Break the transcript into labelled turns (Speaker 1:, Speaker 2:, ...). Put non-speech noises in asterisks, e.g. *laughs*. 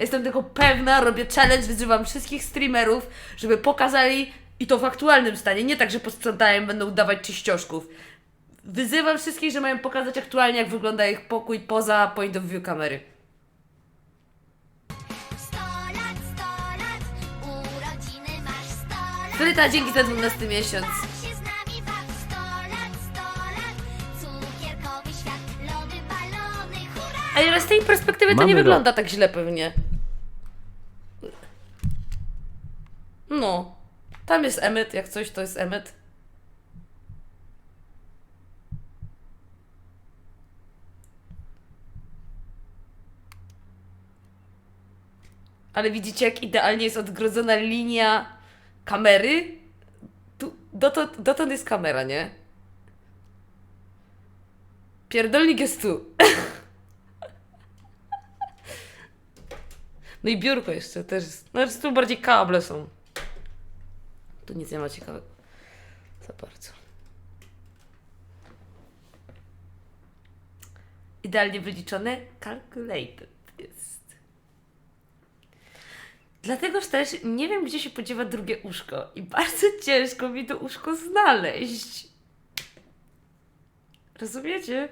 Speaker 1: Jestem tego pewna, robię challenge, wyzywam wszystkich streamerów, żeby pokazali i to w aktualnym stanie, nie tak, że posprzątają będą udawać czyścioszków. Wyzywam wszystkich, że mają pokazać aktualnie, jak wygląda ich pokój poza point of view kamery.
Speaker 2: 100 lat, 100 lat, urodziny masz 100 lat.
Speaker 1: Fryta, dzięki za 12 miesiąc.
Speaker 2: Baw się z nami baw 100 lat, 100 lat. Cukierkowy świat, lody, balony, hurra!
Speaker 1: Ale z tej perspektywy to
Speaker 3: Mamy
Speaker 1: nie
Speaker 3: rok.
Speaker 1: wygląda tak źle pewnie. No. Tam jest Emmet, jak coś to jest Emmet. Ale widzicie, jak idealnie jest odgrodzona linia kamery? Tu, dotąd, dotąd jest kamera, nie? Pierdolnik jest tu. *laughs* No i biurko jeszcze też jest. Ale tu bardziej kable są. Tu nic nie ma ciekawego. Za bardzo. Idealnie wyliczone. Calculated jest. Dlategoż też nie wiem, gdzie się podziewa drugie uszko. I bardzo ciężko mi to uszko znaleźć. Rozumiecie?